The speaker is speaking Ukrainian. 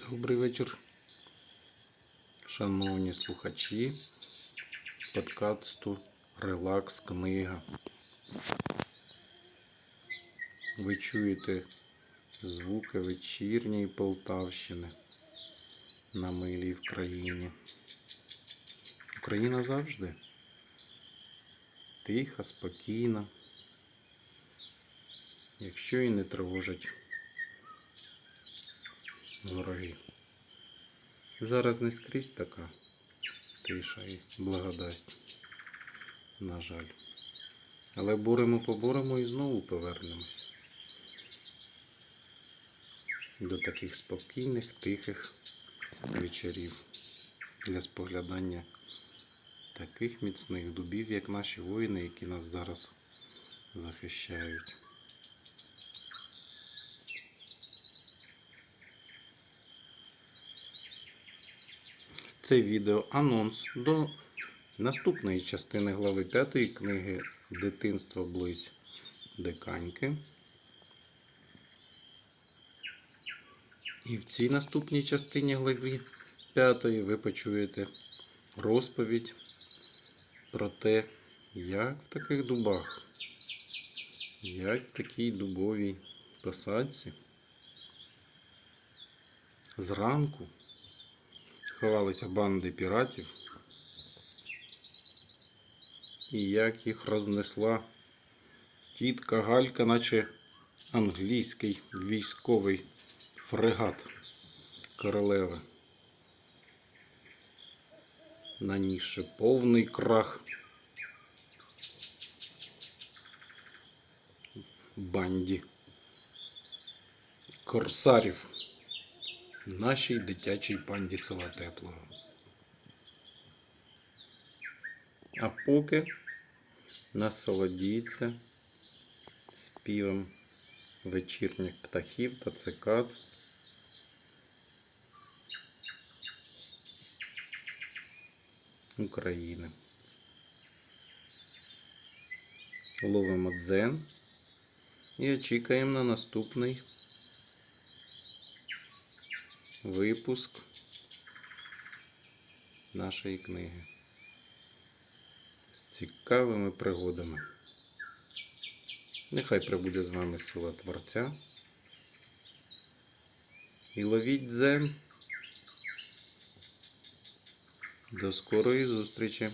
Добрий вечір, шановні слухачі подкасту Релакс Книга. Ви чуєте звуки вечірньої Полтавщини на милій в країні. Україна завжди тиха, спокійна, якщо і не тривожать вороги. Зараз не скрізь така тиша і благодасть, на жаль. Але буримо поборемо і знову повернемось до таких спокійних, тихих вечорів для споглядання таких міцних дубів, як наші воїни, які нас зараз захищають. Це відео анонс до наступної частини глави 5 книги Дитинство близь Диканьки. І в цій наступній частині глави 5 ви почуєте розповідь про те, як в таких дубах, як в такій дубовій посадці зранку ховалися банди піратів, і як їх рознесла тітка Галька, наче англійський військовий фрегат королеви, нанісши повний крах. Банді корсарів нашій дитячій панді села Теплого. А поки насолодіться співом вечірніх птахів та цикад. України. Ловимо дзен і очікуємо на наступний випуск нашої книги з цікавими пригодами. Нехай прибуде з вами сила Творця. І ловіть дзен. До скорої зустрічі!